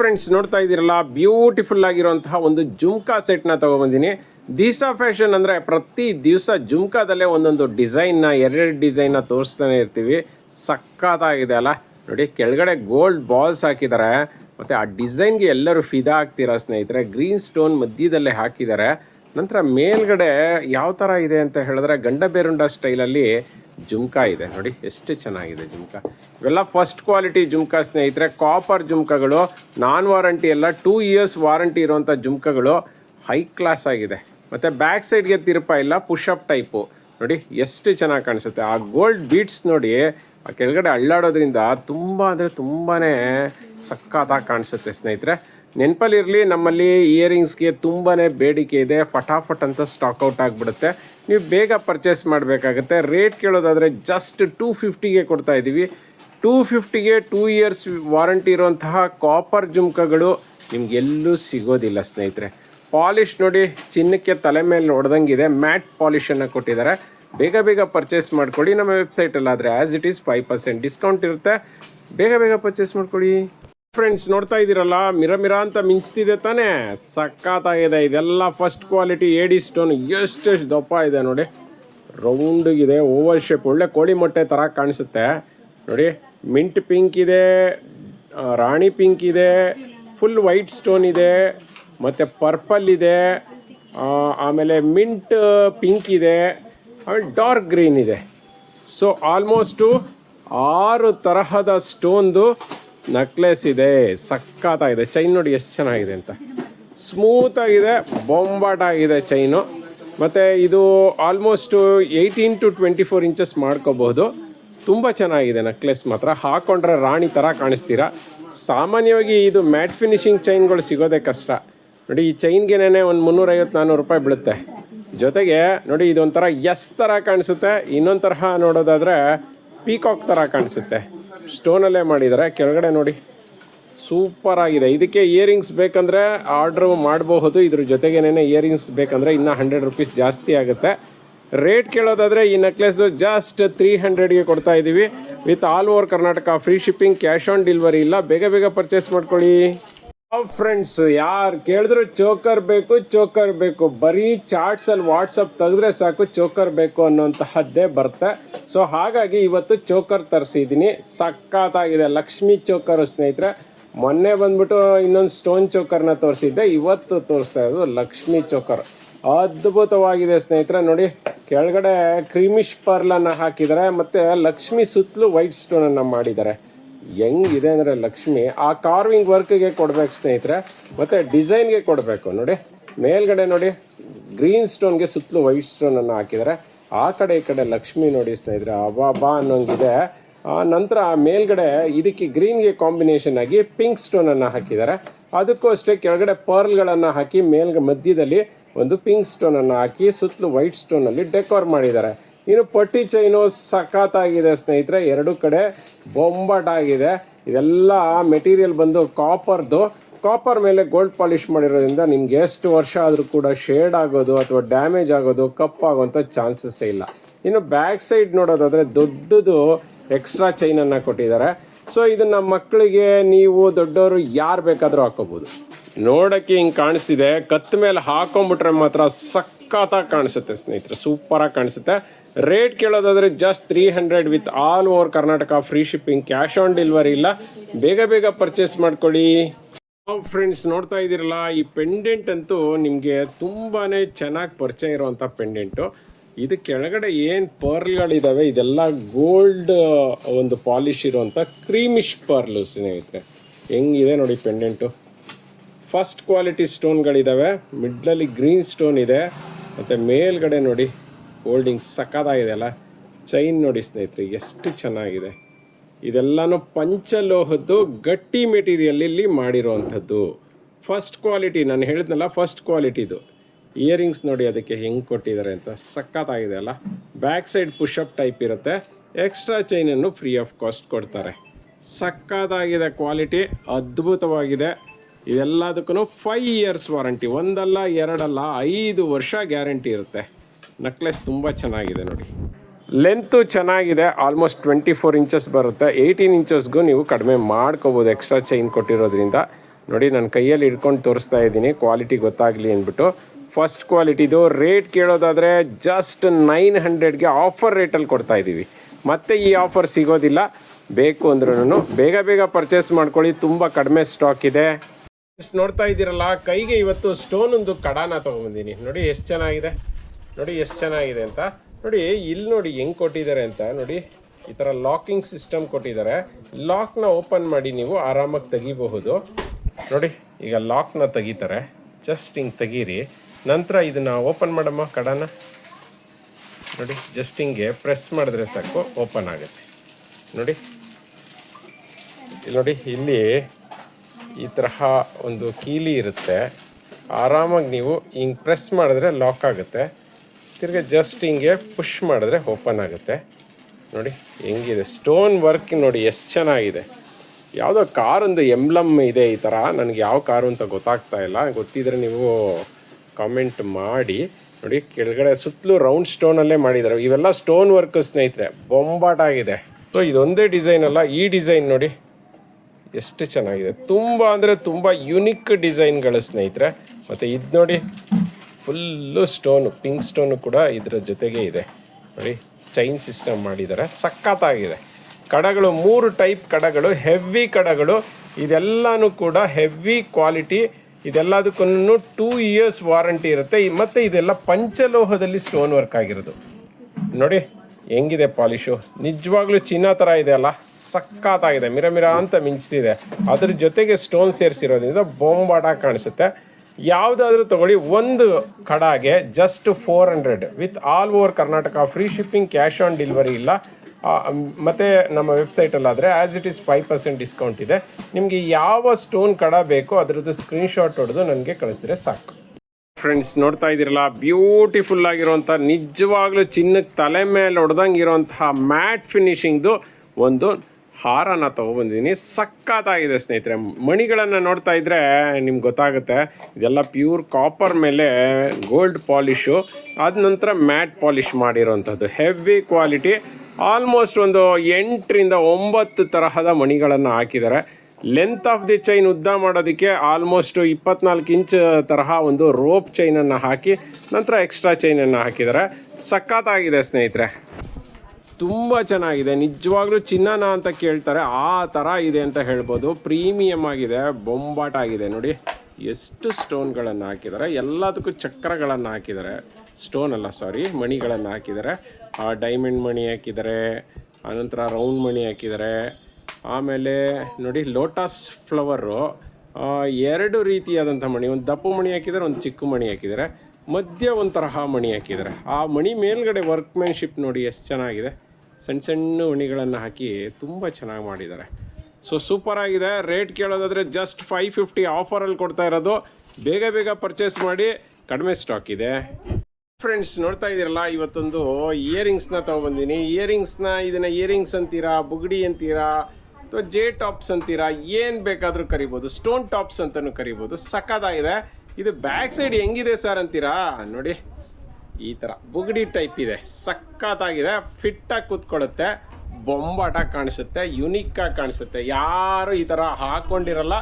Friends ನೋಡ್ತಾ ಇದ್ದೀರಲ್ಲ beautiful ಆಗಿರುವಂತಹ ಒಂದು ಜುಮ್ಕಾ ಸೆಟ್ನ ತಗೊಬಂದಿನಿ. ದಿಸಾ ಫ್ಯಾಷನ್ ಅಂದರೆ ಪ್ರತಿ ದಿವಸ ಜುಮ್ಕಾದಲ್ಲೇ ಒಂದೊಂದು ಡಿಸೈನ್ನ ಎರಡೆರಡು ಡಿಸೈನ್ನ ತೋರಿಸ್ತಾನೆ ಇರ್ತೀವಿ. ಸಕ್ಕತ್ತಾಗಿದೆ ಅಲ್ಲ. ನೋಡಿ, ಕೆಳಗಡೆ ಗೋಲ್ಡ್ ಬಾಲ್ಸ್ ಹಾಕಿದ್ದಾರೆ ಮತ್ತು ಆ ಡಿಸೈನ್ಗೆ ಎಲ್ಲರೂ ಫಿದಾ ಆಗ್ತೀರಾ ಸ್ನೇಹಿತರೆ? ಗ್ರೀನ್ ಸ್ಟೋನ್ ಮಧ್ಯದಲ್ಲೇ ಹಾಕಿದ್ದಾರೆ ನಂತರ ಮೇಲ್ಗಡೆ ಯಾವ ಥರ ಇದೆ ಅಂತ ಹೇಳಿದ್ರೆ, ಗಂಡ ಬೇರುಂಡ ಸ್ಟೈಲಲ್ಲಿ ಜುಮ್ಕಾ ಇದೆ. ನೋಡಿ, ಎಷ್ಟು ಚೆನ್ನಾಗಿದೆ ಜುಮ್ಕಾ. ಇವೆಲ್ಲ ಫಸ್ಟ್ ಕ್ವಾಲಿಟಿ ಜುಮ್ಕಾ ಸ್ನೇಹಿತರೆ ಕಾಪರ್ ಜುಮ್ಕಾಗಳು ನಾನ್ ವಾರಂಟಿ ಎಲ್ಲ ಟೂ ಇಯರ್ಸ್ ವಾರಂಟಿ ಇರುವಂಥ ಜುಮ್ಕಾಗಳು ಹೈ ಕ್ಲಾಸ್ ಆಗಿದೆ. ಮತ್ತು ಬ್ಯಾಕ್ ಸೈಡ್ಗೆ ತಿರುಪ ಇಲ್ಲ ಪುಷಪ್ ಟೈಪು ನೋಡಿ, ಎಷ್ಟು ಚೆನ್ನಾಗಿ ಕಾಣಿಸುತ್ತೆ. ಆ ಗೋಲ್ಡ್ ಬೀಟ್ಸ್ ನೋಡಿ, ಆ ಕೆಳಗಡೆ ಅಳ್ಳಾಡೋದ್ರಿಂದ ತುಂಬ ಅಂದರೆ ತುಂಬಾ ಸಕ್ಕತ್ತಾಗಿ ಕಾಣಿಸುತ್ತೆ ಸ್ನೇಹಿತರೆ. ನೆನಪಲ್ಲಿರಲಿ ನಮ್ಮಲ್ಲಿ ಇಯರಿಂಗ್ಸ್ಗೆ ತುಂಬಾ ಬೇಡಿಕೆ ಇದೆ. ಫಟಾಫಟ್ ಅಂತ ಸ್ಟಾಕ್ ಔಟ್ ಆಗಿಬಿಡುತ್ತೆ. ನೀವು ಬೇಗ ಪರ್ಚೇಸ್ ಮಾಡಬೇಕಾಗುತ್ತೆ. ರೇಟ್ ಕೇಳೋದಾದರೆ ಜಸ್ಟ್ ಟೂ ಫಿಫ್ಟಿಗೆ ಕೊಡ್ತಾ ಇದ್ದೀವಿ. ಟೂ ಫಿಫ್ಟಿಗೆ ಟೂ ಇಯರ್ಸ್ ವಾರಂಟಿ ಇರುವಂತಹ ಕಾಪರ್ ಜುಮ್ಕಗಳು ನಿಮ್ಗೆ ಎಲ್ಲೂ ಸಿಗೋದಿಲ್ಲ ಸ್ನೇಹಿತರೆ. ಪಾಲಿಶ್ ನೋಡಿ ಚಿನ್ನಕ್ಕೆ ತಲೆ ಮೇಲೆ ಹೊಡೆದಂಗಿದೆ. ಮ್ಯಾಟ್ ಪಾಲಿಶನ್ನು ಕೊಟ್ಟಿದ್ದಾರೆ. ಬೇಗ ಬೇಗ ಪರ್ಚೇಸ್ ಮಾಡ್ಕೊಳ್ಳಿ. ನಮ್ಮ ವೆಬ್ಸೈಟಲ್ಲಾದರೆ as it is five percent discount ಇರುತ್ತೆ. ಬೇಗ ಬೇಗ ಪರ್ಚೇಸ್ ಮಾಡ್ಕೊಳ್ಳಿ. ಫ್ರೆಂಡ್ಸ್ ನೋಡ್ತಾ ಇದ್ದೀರಲ್ಲ? ಮಿರ ಮಿರ ಅಂತ ಮಿಂಚ್ತಿದೆ ತಾನೇ. ಸಕ್ಕತ್ತಾಗಿದೆ ಇದೆಲ್ಲ ಫಸ್ಟ್ ಕ್ವಾಲಿಟಿ ಏಡಿ ಸ್ಟೋನ್ ಎಷ್ಟೆಷ್ಟು ದಪ್ಪ ಇದೆ ನೋಡಿ. ರೌಂಡಿಗಿದೆ ಓವರ್ ಶೇಪ್ ಒಳ್ಳೆ ಕೋಳಿ ಮೊಟ್ಟೆ ಥರ ಕಾಣಿಸುತ್ತೆ. ನೋಡಿ ಮಿಂಟ್ ಪಿಂಕ್ ಇದೆ ರಾಣಿ ಪಿಂಕ್ ಇದೆ ಫುಲ್ ವೈಟ್ ಸ್ಟೋನ್ ಇದೆ, ಮತ್ತು ಪರ್ಪಲ್ ಇದೆ ಆಮೇಲೆ ಮಿಂಟ್ ಪಿಂಕ್ ಇದೆ, ಆಮೇಲೆ ಡಾರ್ಕ್ ಗ್ರೀನ್ ಇದೆ. ಸೊ ಆಲ್ಮೋಸ್ಟು ಆರು ತರಹದ ಸ್ಟೋನ್ದು ನಕ್ಲೆಸ್ ಇದೆ ಸಕ್ಕತ್ತಾಗಿದೆ ಚೈನ್ ನೋಡಿ ಎಷ್ಟು ಚೆನ್ನಾಗಿದೆ ಅಂತ. ಸ್ಮೂತ್ ಆಗಿದೆ ಬೊಂಬಾಟ್ ಆಗಿದೆ ಚೈನು ಮತ್ತು ಇದು almost eighteen to twenty four inches ಮಾಡ್ಕೋಬಹುದು. ತುಂಬ ಚೆನ್ನಾಗಿದೆ ನಕ್ಲೆಸ್ ಮಾತ್ರ. ಹಾಕೊಂಡ್ರೆ ರಾಣಿ ಥರ ಕಾಣಿಸ್ತೀರಾ. ಸಾಮಾನ್ಯವಾಗಿ ಇದು ಮ್ಯಾಟ್ ಫಿನಿಶಿಂಗ್ ಚೈನ್ಗಳು ಸಿಗೋದೇ ಕಷ್ಟ. ನೋಡಿ, ಈ ಚೈನ್ಗೆನೇ ಒಂದು ಮುನ್ನೂರೈವತ್ತು ನಾನ್ನೂರು ರೂಪಾಯಿ ಬೀಳುತ್ತೆ. ಜೊತೆಗೆ, ನೋಡಿ, ಇದೊಂಥರ ಎಸ್ ಥರ ಕಾಣಿಸುತ್ತೆ. ಇನ್ನೊಂದು ತರಹ ನೋಡೋದಾದರೆ ಪೀಕಾಕ್ ಥರ ಕಾಣಿಸುತ್ತೆ. ಸ್ಟೋನಲ್ಲೇ ಮಾಡಿದ್ದಾರೆ. ಕೆಳಗಡೆ ನೋಡಿ. ಸೂಪರ್ ಆಗಿದೆ. ಇದಕ್ಕೆ ಇಯರಿಂಗ್ಸ್ ಬೇಕಂದರೆ ಆರ್ಡ್ರ್ ಮಾಡಬಹುದು. ಇದ್ರ ಜೊತೆಗೇನೆ ಇಯರಿಂಗ್ಸ್ ಬೇಕಂದರೆ ಇನ್ನೂ ಹಂಡ್ರೆಡ್ ರುಪೀಸ್ ಜಾಸ್ತಿ ಆಗುತ್ತೆ. ರೇಟ್ ಕೇಳೋದಾದರೆ ಈ ನೆಕ್ಲೆಸ್ದು ಜಸ್ಟ್ ತ್ರೀ ಹಂಡ್ರೆಡ್ಗೆ ಕೊಡ್ತಾ ಇದ್ದೀವಿ with all over Karnataka free shipping cash on delivery ಇಲ್ಲ. ಬೇಗ ಬೇಗ ಪರ್ಚೇಸ್ ಮಾಡ್ಕೊಳ್ಳಿ. ಫ್ರೆಂಡ್ಸ್ ಯಾರು ಕೇಳಿದ್ರು ಚೋಕರ್ ಬೇಕು ಚೋಕರ್ ಬೇಕು. ಬರೀ ಚಾಟ್ಸ್ ಅಲ್ಲಿ ವಾಟ್ಸಪ್ ತೆಗೆದ್ರೆ ಸಾಕು ಚೋಕರ್ ಬೇಕು ಅನ್ನೋಂತಹದ್ದೇ ಬರುತ್ತೆ ಸೊ ಹಾಗಾಗಿ ಇವತ್ತು ಚೋಕರ್ ತರಿಸಿದ್ದೀನಿ. ಸಕ್ಕತ್ತಾಗಿದೆ ಲಕ್ಷ್ಮಿ ಚೋಕರ್ ಸ್ನೇಹಿತರೆ, ಮೊನ್ನೆ ಬಂದ್ಬಿಟ್ಟು ಇನ್ನೊಂದು ಸ್ಟೋನ್ ಚೋಕರ್ನ ತೋರಿಸಿದ್ದೆ. ಇವತ್ತು ತೋರಿಸ್ತಾ ಇರೋದು ಲಕ್ಷ್ಮಿ ಚೋಕರ್ ಅದ್ಭುತವಾಗಿದೆ ಸ್ನೇಹಿತರೆ, ನೋಡಿ. ಕೆಳಗಡೆ ಕ್ರೀಮಿಶ್ ಪರ್ಲನ್ನು ಹಾಕಿದ್ದಾರೆ, ಮತ್ತು ಲಕ್ಷ್ಮಿ ಸುತ್ತಲೂ ವೈಟ್ ಸ್ಟೋನನ್ನು ಮಾಡಿದ್ದಾರೆ. ಹೆಂಗಿದೆ ಅಂದರೆ ಲಕ್ಷ್ಮಿ, ಆ ಕಾರ್ವಿಂಗ್ ವರ್ಕ್ಗೆ ಕೊಡ್ಬೇಕು ಸ್ನೇಹಿತರೆ, ಮತ್ತು ಡಿಸೈನ್ಗೆ ಕೊಡಬೇಕು. ನೋಡಿ, ಮೇಲ್ಗಡೆ ನೋಡಿ ಗ್ರೀನ್ ಸ್ಟೋನ್ಗೆ ಸುತ್ತಲೂ ವೈಟ್ ಸ್ಟೋನನ್ನು ಹಾಕಿದ್ದಾರೆ. ಆ ಕಡೆ ಈ ಕಡೆ ಲಕ್ಷ್ಮಿ ನೋಡಿ ಸ್ನೇಹಿತರೆ ಅಬಾಬಾ ಅನ್ನೋಂಗಿದೆ. ಆ ನಂತರ ಮೇಲ್ಗಡೆ ಇದಕ್ಕೆ ಗ್ರೀನ್ಗೆ ಕಾಂಬಿನೇಷನ್ ಆಗಿ ಪಿಂಕ್ ಸ್ಟೋನನ್ನು ಹಾಕಿದ್ದಾರೆ. ಅದಕ್ಕೂ ಅಷ್ಟೇ ಕೆಳಗಡೆ ಪರ್ಲ್ಗಳನ್ನು ಹಾಕಿ ಮೇಲ್ಗ ಮಧ್ಯದಲ್ಲಿ ಒಂದು ಪಿಂಕ್ ಸ್ಟೋನನ್ನು ಹಾಕಿ ಸುತ್ತಲೂ ವೈಟ್ ಸ್ಟೋನಲ್ಲಿ ಡೆಕೋರ್ ಮಾಡಿದ್ದಾರೆ. ಇನ್ನು ಪಟ್ಟಿ ಚೈನು ಸಖತ್ತಾಗಿದೆ, ಸ್ನೇಹಿತರೆ. ಎರಡು ಕಡೆ ಬೊಂಬಾಟಾಗಿದೆ. ಇದೆಲ್ಲ ಮೆಟೀರಿಯಲ್ ಬಂದು ಕಾಪರ್ದು. ಕಾಪರ್ ಮೇಲೆ ಗೋಲ್ಡ್ ಪಾಲಿಶ್ ಮಾಡಿರೋದ್ರಿಂದ ನಿಮ್ಗೆ ಎಷ್ಟು ವರ್ಷ ಆದರೂ ಕೂಡ ಶೇಡ್ ಆಗೋದು ಅಥವಾ ಡ್ಯಾಮೇಜ್ ಆಗೋದು ಕಪ್ ಆಗೋಂಥ ಚಾನ್ಸಸ್ಸೇ ಇಲ್ಲ. ಇನ್ನು ಬ್ಯಾಕ್ ಸೈಡ್ ನೋಡೋದಾದರೆ ದೊಡ್ಡದು ಎಕ್ಸ್ಟ್ರಾ ಚೈನನ್ನು ಕೊಟ್ಟಿದ್ದಾರೆ. ಸೊ ಇದನ್ನು ಮಕ್ಕಳಿಗೆ ನೀವು ದೊಡ್ಡವರು ಯಾರು ಬೇಕಾದರೂ ಹಾಕೋಬೋದು. ನೋಡೋಕ್ಕೆ ಹಿಂಗೆ ಕಾಣಿಸ್ತಿದೆ. ಕತ್ತ ಮೇಲೆ ಹಾಕೊಂಬಿಟ್ರೆ ಮಾತ್ರ ಸಖತ್ತಾಗಿ ಕಾಣಿಸುತ್ತೆ, ಸ್ನೇಹಿತರೆ. ಸೂಪರಾಗಿ ಕಾಣಿಸುತ್ತೆ. Rate ಕೇಳೋದಾದರೆ just three hundred with all over Karnataka free shipping cash on delivery ಇಲ್ಲ. ಬೇಗ ಬೇಗ ಪರ್ಚೇಸ್ ಮಾಡ್ಕೊಳ್ಳಿ. ಫ್ರೆಂಡ್ಸ್ ನೋಡ್ತಾ ಇದ್ದೀರಲ್ಲ, ಈ ಪೆಂಡೆಂಟ್ ಅಂತೂ ನಿಮಗೆ ತುಂಬಾ ಚೆನ್ನಾಗಿ ಪರಿಚಯ ಇರುವಂಥ ಪೆಂಡೆಂಟು ಇದು ಕೆಳಗಡೆ ಏನು ಪರ್ಲ್ಗಳಿದ್ದಾವೆ ಇದೆಲ್ಲ ಗೋಲ್ಡ್ ಒಂದು ಪಾಲಿಶ್ ಇರುವಂಥ ಕ್ರೀಮಿಶ್ ಪರ್ಲು ಸ್ನೇಹಿತರೆ. ಹೆಂಗಿದೆ ನೋಡಿ ಪೆಂಡೆಂಟು ಫಸ್ಟ್ ಕ್ವಾಲಿಟಿ ಸ್ಟೋನ್ಗಳಿದ್ದಾವೆ ಮಿಡ್ಲಲ್ಲಿ ಗ್ರೀನ್ ಸ್ಟೋನ್ ಇದೆ, ಮತ್ತು ಮೇಲ್ಗಡೆ ನೋಡಿ. ಹೋಲ್ಡಿಂಗ್ ಸಕ್ಕತ್ತಾಗಿದೆ ಅಲ್ಲ? ಚೈನ್ ನೋಡಿ ಸ್ನೇಹಿತರೆ, ಎಷ್ಟು ಚೆನ್ನಾಗಿದೆ. ಇದೆಲ್ಲನೂ ಪಂಚಲೋಹದ್ದು ಗಟ್ಟಿ ಮೆಟೀರಿಯಲಲ್ಲಿ ಮಾಡಿರೋವಂಥದ್ದು. ಫಸ್ಟ್ ಕ್ವಾಲಿಟಿ ನಾನು ಹೇಳಿದ್ನಲ್ಲ ಫಸ್ಟ್ ಕ್ವಾಲಿಟಿದು ಇಯರಿಂಗ್ಸ್ ನೋಡಿ ಅದಕ್ಕೆ ಹೆಂಗೆ ಕೊಟ್ಟಿದ್ದಾರೆ ಅಂತ. ಸಕ್ಕತ್ತಾಗಿದೆ ಅಲ್ಲ? Back side push up type ಇರುತ್ತೆ. ಎಕ್ಸ್ಟ್ರಾ ಚೈನನ್ನು ಫ್ರೀ ಆಫ್ ಕಾಸ್ಟ್ ಕೊಡ್ತಾರೆ. ಸಕ್ಕತ್ತಾಗಿದೆ ಕ್ವಾಲಿಟಿ ಅದ್ಭುತವಾಗಿದೆ. ಇದೆಲ್ಲದಕ್ಕೂ ಫೈವ್ ಇಯರ್ಸ್ ವಾರಂಟಿ ಒಂದಲ್ಲ ಎರಡಲ್ಲ ಐದು ವರ್ಷ ಗ್ಯಾರಂಟಿ ಇರುತ್ತೆ. ನಕ್ಲೆಸ್ ತುಂಬ ಚೆನ್ನಾಗಿದೆ ನೋಡಿ. ಲೆಂತು ಚೆನ್ನಾಗಿದೆ ಆಲ್ಮೋಸ್ಟ್ ಟ್ವೆಂಟಿ ಫೋರ್ ಇಂಚಸ್ ಬರುತ್ತೆ. ಏಯ್ಟೀನ್ ಇಂಚಸ್ಗೂ ನೀವು ಕಡಿಮೆ ಮಾಡ್ಕೋಬೋದು ಎಕ್ಸ್ಟ್ರಾ ಚೈನ್ ಕೊಟ್ಟಿರೋದ್ರಿಂದ. ನೋಡಿ, ನಾನು ಕೈಯಲ್ಲಿ ಹಿಡ್ಕೊಂಡು ತೋರಿಸ್ತಾ ಇದ್ದೀನಿ ಕ್ವಾಲಿಟಿ ಗೊತ್ತಾಗಲಿ ಅಂದ್ಬಿಟ್ಟು. ಫಸ್ಟ್ ಕ್ವಾಲಿಟಿದು ರೇಟ್ ಕೇಳೋದಾದರೆ ಜಸ್ಟ್ ನೈನ್ ಹಂಡ್ರೆಡ್ಗೆ ಆಫರ್ ರೇಟಲ್ಲಿ ಕೊಡ್ತಾ ಇದ್ದೀವಿ. ಮತ್ತೆ ಈ ಆಫರ್ ಸಿಗೋದಿಲ್ಲ. ಬೇಕು ಅಂದ್ರೂ ಬೇಗ ಬೇಗ ಪರ್ಚೇಸ್ ಮಾಡ್ಕೊಳ್ಳಿ, ತುಂಬ ಕಡಿಮೆ ಸ್ಟಾಕ್ ಇದೆ. ನೋಡ್ತಾ ಇದ್ದೀರಲ್ಲ, ಕೈಗೆ ಇವತ್ತು ಸ್ಟೋನ್ ಒಂದು ಕಡಾನ ತೊಗೊಂಬಂದಿನಿ ನೋಡಿ, ಎಷ್ಟು ಚೆನ್ನಾಗಿದೆ. ನೋಡಿ ಎಷ್ಟು ಚೆನ್ನಾಗಿದೆ ಅಂತ. ನೋಡಿ, ಇಲ್ಲಿ ನೋಡಿ ಹೆಂಗೆ ಕೊಟ್ಟಿದ್ದಾರೆ ಅಂತ. ನೋಡಿ, ಈ ಥರ ಲಾಕಿಂಗ್ ಸಿಸ್ಟಮ್ ಕೊಟ್ಟಿದ್ದಾರೆ. ಲಾಕ್ನ ಓಪನ್ ಮಾಡಿ ನೀವು ಆರಾಮಾಗಿ ತೆಗಿಬಹುದು. ನೋಡಿ, ಈಗ ಲಾಕ್ನ ತೆಗಿತಾರೆ. ಜಸ್ಟ್ ಹಿಂಗೆ ತೆಗೀರಿ. ನಂತರ ಇದನ್ನು ಓಪನ್ ಮಾಡಮ್ಮ ಕಡನ. ನೋಡಿ ಜಸ್ಟ್ ಹಿಂಗೆ ಪ್ರೆಸ್ ಮಾಡಿದ್ರೆ ಸಾಕು ಓಪನ್ ಆಗುತ್ತೆ. ನೋಡಿ ನೋಡಿ, ಇಲ್ಲಿ ಈ ತರಹ ಒಂದು ಕೀಲಿ ಇರುತ್ತೆ. ಆರಾಮಾಗಿ ನೀವು ಹಿಂಗೆ ಪ್ರೆಸ್ ಮಾಡಿದ್ರೆ ಲಾಕ್ ಆಗುತ್ತೆ. ತಿರ್ಗಿ ಜಸ್ಟ್ ಹಿಂಗೆ ಪುಷ್ ಮಾಡಿದ್ರೆ ಓಪನ್ ಆಗುತ್ತೆ. ನೋಡಿ, ಹೆಂಗಿದೆ? ಸ್ಟೋನ್ ವರ್ಕ್ ನೋಡಿ, ಎಷ್ಟು ಚೆನ್ನಾಗಿದೆ. ಯಾವುದೋ ಕಾರೊಂದು ಎಂಬ್ಲಮ್ ಇದೆ ಈ ಥರ ನನಗೆ ಯಾವ ಕಾರು ಅಂತ ಗೊತ್ತಾಗ್ತಾ ಇಲ್ಲ. ಗೊತ್ತಿದ್ರೆ ನೀವು ಕಾಮೆಂಟ್ ಮಾಡಿ. ನೋಡಿ, ಕೆಳಗಡೆ ಸುತ್ತಲೂ ರೌಂಡ್ ಸ್ಟೋನಲ್ಲೇ ಮಾಡಿದ್ದಾರೆ. ಇವೆಲ್ಲ ಸ್ಟೋನ್ ವರ್ಕ್ ಸ್ನೇಹಿತರೆ, ಬೊಂಬಾಟಾಗಿದೆ. ಸೊ ಇದೊಂದೇ ಡಿಸೈನ್ ಅಲ್ಲ. ಈ ಡಿಸೈನ್ ನೋಡಿ, ಎಷ್ಟು ಚೆನ್ನಾಗಿದೆ. ತುಂಬ ಅಂದರೆ ತುಂಬ ಯುನಿಕ್ ಡಿಸೈನ್ಗಳು ಸ್ನೇಹಿತರೆ. ಮತ್ತು ಇದು ನೋಡಿ ಫುಲ್ಲು ಸ್ಟೋನು, ಪಿಂಕ್ ಸ್ಟೋನು ಕೂಡ ಇದರ ಜೊತೆಗೆ ಇದೆ. ನೋಡಿ, ಚೈನ್ ಸಿಸ್ಟಮ್ ಮಾಡಿದ್ದಾರೆ ಸಖತ್ತಾಗಿದೆ. ಕಡಗಳು, ಮೂರು ಟೈಪ್ ಕಡಗಳು, ಹೆವಿ ಕಡಗಳು. ಇದೆಲ್ಲನೂ ಕೂಡ ಹೆವಿ ಕ್ವಾಲಿಟಿ. ಇದೆಲ್ಲದಕ್ಕೂ ಟೂ ಇಯರ್ಸ್ ವಾರಂಟಿ ಇರುತ್ತೆ. ಮತ್ತು ಇದೆಲ್ಲ ಪಂಚಲೋಹದಲ್ಲಿ ಸ್ಟೋನ್ ವರ್ಕ್ ಆಗಿರೋದು. ನೋಡಿ, ಹೆಂಗಿದೆ ಪಾಲಿಶು. ನಿಜವಾಗ್ಲೂ ಚಿನ್ನ ಥರ ಇದೆ ಅಲ್ಲ. ಸಖತ್ತಾಗಿದೆ. ಮಿರ ಮಿರ ಅಂತ ಮಿಂಚ್ತಿದೆ. ಅದ್ರ ಜೊತೆಗೆ ಸ್ಟೋನ್ ಸೇರಿಸಿರೋದ್ರಿಂದ ಬೊಂಬಾಟ ಕಾಣಿಸುತ್ತೆ. ಯಾವುದಾದ್ರೂ ತಗೊಳ್ಳಿ, ಒಂದು ಕಡಾಗೆ just four hundred with all over Karnataka free shipping cash on delivery ಇಲ್ಲ. ಮತ್ತು ನಮ್ಮ ವೆಬ್ಸೈಟಲ್ಲಾದರೆ as it is five percent discount ಇದೆ. ನಿಮಗೆ ಯಾವ ಸ್ಟೋನ್ ಕಡ ಬೇಕೋ ಅದರದ್ದು ಸ್ಕ್ರೀನ್ಶಾಟ್ ಹೊಡೆದು ನನಗೆ ಕಳಿಸಿದ್ರೆ ಸಾಕು. ಫ್ರೆಂಡ್ಸ್ ನೋಡ್ತಾ ಇದ್ದೀರಲ್ಲ ಬ್ಯೂಟಿಫುಲ್ ಆಗಿರುವಂಥ ನಿಜವಾಗ್ಲೂ ಚಿನ್ನಕ್ಕೆ ತಲೆ ಮೇಲೆ ಹೊಡೆದಂಗೆ ಇರುವಂತಹ ಮ್ಯಾಟ್ ಫಿನಿಶಿಂಗ್ದು ಒಂದು ಹಾರನ ತಗೊಬಂದಿದ್ದೀನಿ. ಸಖತ್ತಾಗಿದೆ ಸ್ನೇಹಿತರೆ. ಮಣಿಗಳನ್ನು ನೋಡ್ತಾ ಇದ್ದರೆ ನಿಮ್ಗೆ ಗೊತ್ತಾಗುತ್ತೆ, ಇದೆಲ್ಲ ಪ್ಯೂರ್ ಕಾಪರ್ ಮೇಲೆ ಗೋಲ್ಡ್ ಪಾಲಿಶು ಆದ ನಂತರ ಮ್ಯಾಟ್ ಪಾಲಿಶ್ ಮಾಡಿರೋವಂಥದ್ದು ಹೆವಿ ಕ್ವಾಲಿಟಿ ಆಲ್ಮೋಸ್ಟ್ ಒಂದು ಎಂಟರಿಂದ ಒಂಬತ್ತು ತರಹದ ಮಣಿಗಳನ್ನು ಹಾಕಿದ್ದಾರೆ. ಲೆಂತ್ ಆಫ್ ದಿ ಚೈನ್ ಉದ್ದ ಮಾಡೋದಕ್ಕೆ ಆಲ್ಮೋಸ್ಟ್ ಇಪ್ಪತ್ನಾಲ್ಕು ಇಂಚ್ ತರಹ ಒಂದು ರೋಪ್ ಚೈನನ್ನು ಹಾಕಿ, ನಂತರ ಎಕ್ಸ್ಟ್ರಾ ಚೈನನ್ನು ಹಾಕಿದ್ದಾರೆ. ಸಖತ್ತಾಗಿದೆ ಸ್ನೇಹಿತರೆ. ತುಂಬ ಚೆನ್ನಾಗಿದೆ. ನಿಜವಾಗ್ಲೂ ಚಿನ್ನನ ಅಂತ ಕೇಳ್ತಾರೆ, ಆ ಥರ ಇದೆ ಅಂತ ಹೇಳ್ಬೋದು. ಪ್ರೀಮಿಯಮ್ ಆಗಿದೆ, ಬೊಂಬಾಟ ಆಗಿದೆ. ನೋಡಿ, ಎಷ್ಟು ಸ್ಟೋನ್ಗಳನ್ನು ಹಾಕಿದ್ದಾರೆ. ಎಲ್ಲದಕ್ಕೂ ಚಕ್ರಗಳನ್ನು ಹಾಕಿದ್ದಾರೆ. ಸ್ಟೋನ್ ಅಲ್ಲ, ಸಾರಿ, ಮಣಿಗಳನ್ನು ಹಾಕಿದ್ದಾರೆ. ಡೈಮಂಡ್ ಮಣಿ ಹಾಕಿದ್ದಾರೆ, ಆನಂತರ ರೌಂಡ್ ಮಣಿ ಹಾಕಿದ್ದಾರೆ. ಆಮೇಲೆ ನೋಡಿ, ಲೋಟಸ್ ಫ್ಲವರು ಎರಡು ರೀತಿಯಾದಂಥ ಮಣಿ. ಒಂದು ದಪ್ಪು ಮಣಿ ಹಾಕಿದ್ದಾರೆ, ಒಂದು ಚಿಕ್ಕ ಮಣಿ ಹಾಕಿದ್ದಾರೆ. ಮಧ್ಯ ಒಂಥರ ಮಣಿ ಹಾಕಿದ್ದಾರೆ. ಆ ಮಣಿ ಮೇಲ್ಗಡೆ ವರ್ಕ್ಮ್ಯಾನ್ಶಿಪ್ ನೋಡಿ, ಎಷ್ಟು ಚೆನ್ನಾಗಿದೆ. ಸಣ್ಣ ಸಣ್ಣ ಉಣಿಗಳನ್ನು ಹಾಕಿ ತುಂಬ ಚೆನ್ನಾಗಿ ಮಾಡಿದ್ದಾರೆ. ಸೊ ಸೂಪರ್ ಆಗಿದೆ. ರೇಟ್ ಕೇಳೋದಾದರೆ ಜಸ್ಟ್ ಫೈವ್ ಫಿಫ್ಟಿ ಆಫರಲ್ಲಿ ಕೊಡ್ತಾ ಇರೋದು. ಬೇಗ ಬೇಗ ಪರ್ಚೇಸ್ ಮಾಡಿ ಕಡಿಮೆ ಸ್ಟಾಕ್ ಇದೆ. ಫ್ರೆಂಡ್ಸ್ ನೋಡ್ತಾ ಇದ್ದೀರಲ್ಲ, ಇವತ್ತೊಂದು ಇಯರಿಂಗ್ಸ್ನ ತೊಗೊಬಂದಿನಿ. ಇಯರಿಂಗ್ಸ್ನ ಇದನ್ನ ಇಯರಿಂಗ್ಸ್ ಅಂತೀರಾ, ಬುಗಡಿ ಅಂತೀರಾ, ಅಥವಾ ಜೇ ಟಾಪ್ಸ್ ಅಂತೀರಾ, ಏನು ಬೇಕಾದರೂ ಕರಿಬೋದು. ಸ್ಟೋನ್ ಟಾಪ್ಸ್ ಅಂತಲೂ ಕರಿಬೋದು. ಸಕ್ಕತ್ತಾಗಿದೆ ಇದು ಬ್ಯಾಕ್ ಸೈಡ್ ಹೆಂಗಿದೆ ಸರ್ ಅಂತೀರಾ? ನೋಡಿ. ಈ ಥರ ಬುಗಡಿ ಟೈಪ್ ಇದೆ. ಸಖತ್ತಾಗಿದೆ. ಫಿಟ್ಟಾಗಿ ಕೂತ್ಕೊಳ್ಳುತ್ತೆ. ಬೊಂಬಾಟ ಕಾಣಿಸುತ್ತೆ. ಯುನೀಕಾಗಿ ಕಾಣಿಸುತ್ತೆ. ಯಾರು ಈ ಥರ ಹಾಕೊಂಡಿರಲ್ಲ,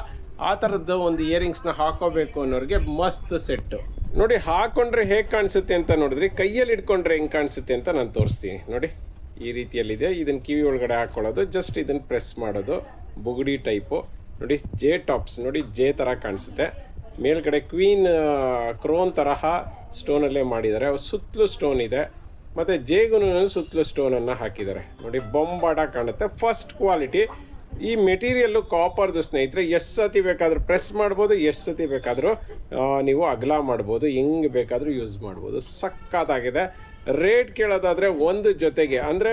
ಆ ಥರದ್ದು ಒಂದು ಇಯರಿಂಗ್ಸ್ನ ಹಾಕೋಬೇಕು ಅನ್ನೋರಿಗೆ ಮಸ್ತ್ ಸೆಟ್ಟು ನೋಡಿ, ಹಾಕೊಂಡ್ರೆ ಹೇಗೆ ಕಾಣಿಸುತ್ತೆ ಅಂತ ನೋಡಿದ್ರಿ. ಕೈಯಲ್ಲಿ ಇಟ್ಕೊಂಡ್ರೆ ಹೆಂಗೆ ಕಾಣಿಸುತ್ತೆ ಅಂತ ನಾನು ತೋರಿಸ್ತೀನಿ. ನೋಡಿ, ಈ ರೀತಿಯಲ್ಲಿದೆ. ಇದನ್ನು ಕಿವಿ ಒಳಗಡೆ ಹಾಕ್ಕೊಳ್ಳೋದು ಜಸ್ಟ್ ಇದನ್ನು ಪ್ರೆಸ್ ಮಾಡೋದು. ಬುಗುಡಿ ಟೈಪು ನೋಡಿ ಜೆ ಟಾಪ್ಸ್ ನೋಡಿ ಜೆ ಥರ ಕಾಣಿಸುತ್ತೆ. ಮೇಲ್ಗಡೆ ಕ್ವೀನ್ ಕ್ರೋನ್ ತರಹ ಸ್ಟೋನಲ್ಲೇ ಮಾಡಿದ್ದಾರೆ. ಸುತ್ತಲೂ ಸ್ಟೋನ್ ಇದೆ. ಮತ್ತು ಜೇಗುನು ಸುತ್ತಲೂ ಸ್ಟೋನನ್ನು ಹಾಕಿದ್ದಾರೆ. ನೋಡಿ, ಬೊಂಬಾಟ ಕಾಣುತ್ತೆ. First quality. ಈ ಮೆಟೀರಿಯಲ್ಲು ಕಾಪರ್ದು ಸ್ನೇಹಿತರೆ, ಎಷ್ಟು ಸತಿ ಬೇಕಾದರೂ ಪ್ರೆಸ್ ಮಾಡ್ಬೋದು, ಎಷ್ಟು ಸತಿ ಬೇಕಾದರೂ ನೀವು ಅಗಲ ಮಾಡ್ಬೋದು, ಹೆಂಗೆ ಬೇಕಾದರೂ ಯೂಸ್ ಮಾಡ್ಬೋದು. ಸಕ್ಕತ್ತಾಗಿದೆ ರೇಟ್ ಕೇಳೋದಾದರೆ ಒಂದು ಜೊತೆಗೆ, ಅಂದರೆ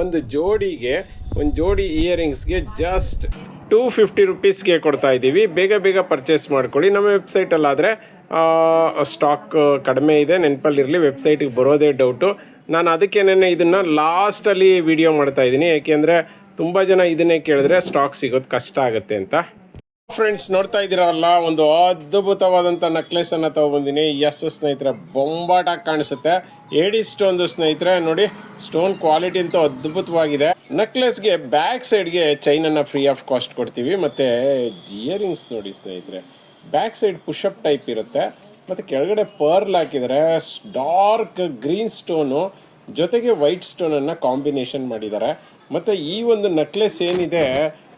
ಒಂದು ಜೋಡಿಗೆ, ಒಂದು ಜೋಡಿ ಇಯರಿಂಗ್ಸ್ಗೆ ಜಸ್ಟ್ ಟೂ ಫಿಫ್ಟಿ ರುಪೀಸ್ಗೆ ಕೊಡ್ತಾ ಇದ್ದೀವಿ. ಬೇಗ ಬೇಗ ಪರ್ಚೇಸ್ ಮಾಡ್ಕೊಳ್ಳಿ. ನಮ್ಮ ವೆಬ್ಸೈಟಲ್ಲಾದರೆ ಸ್ಟಾಕ್ ಕಡಿಮೆ ಇದೆ. ನೆನಪಲ್ಲಿರಲಿ ವೆಬ್ಸೈಟಿಗೆ ಬರೋದೇ ಡೌಟು ನಾನು ಅದಕ್ಕೇನೆ ಇದನ್ನು ಲಾಸ್ಟಲ್ಲಿ ವಿಡಿಯೋ ಮಾಡ್ತಾ ಇದ್ದೀನಿ. ಏಕೆಂದರೆ ತುಂಬ ಜನ ಇದನ್ನೇ ಕೇಳಿದ್ರೆ ಸ್ಟಾಕ್ ಸಿಗೋದು ಕಷ್ಟ ಆಗುತ್ತೆ ಅಂತ. ಫ್ರೆಂಡ್ಸ್ ನೋಡ್ತಾ ಇದ್ದೀರಲ್ಲ, ಒಂದು ಅದ್ಭುತವಾದಂಥ ನೆಕ್ಲೆಸ್ ಅನ್ನ ತಗೊಬಂದಿನಿ. ಎಸ್ ಸ್ನೇಹಿತರೆ, ಬೊಂಬಾಟಾಗಿ ಕಾಣಿಸುತ್ತೆ. ಏಡಿ ಸ್ಟೋನ್ದು ಸ್ನೇಹಿತರೆ, ನೋಡಿ ಸ್ಟೋನ್ ಕ್ವಾಲಿಟಿ ಅಂತೂ ಅದ್ಭುತವಾಗಿದೆ. ನೆಕ್ಲೆಸ್ಗೆ ಬ್ಯಾಕ್ ಸೈಡ್ಗೆ ಚೈನನ್ನು ಫ್ರೀ ಆಫ್ ಕಾಸ್ಟ್ ಕೊಡ್ತೀವಿ. ಮತ್ತು ಇಯರಿಂಗ್ಸ್ ನೋಡಿ ಸ್ನೇಹಿತರೆ ಬ್ಯಾಕ್ ಸೈಡ್ ಪುಷಪ್ ಟೈಪ್ ಇರುತ್ತೆ. ಮತ್ತು ಕೆಳಗಡೆ ಪರ್ಲ್ ಹಾಕಿದರೆ ಡಾರ್ಕ್ ಗ್ರೀನ್ ಸ್ಟೋನು ಜೊತೆಗೆ ವೈಟ್ ಸ್ಟೋನನ್ನು ಕಾಂಬಿನೇಷನ್ ಮಾಡಿದ್ದಾರೆ. ಮತ್ತು ಈ ಒಂದು ನೆಕ್ಲೆಸ್ ಏನಿದೆ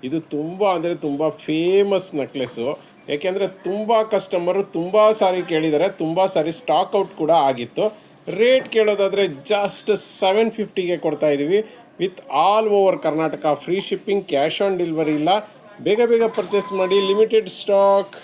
ಇದು ತುಂಬ ಅಂದರೆ ತುಂಬ ಫೇಮಸ್ ನೆಕ್ಲೆಸ್ಸು ಏಕೆಂದರೆ ತುಂಬ ಕಸ್ಟಮರು ತುಂಬ ಸಾರಿ ಕೇಳಿದ್ದಾರೆ ತುಂಬ ಸಾರಿ ಸ್ಟಾಕ್ ಔಟ್ ಕೂಡ ಆಗಿತ್ತು. ರೇಟ್ ಕೇಳೋದಾದರೆ ಜಸ್ಟ್ ಸೆವೆನ್ ಫಿಫ್ಟಿಗೆ ಕೊಡ್ತಾ ಇದ್ದೀವಿ with all over Karnataka free shipping cash on delivery ಇಲ್ಲ. ಬೇಗ ಬೇಗ ಪರ್ಚೇಸ್ ಮಾಡಿ ಲಿಮಿಟೆಡ್ ಸ್ಟಾಕ್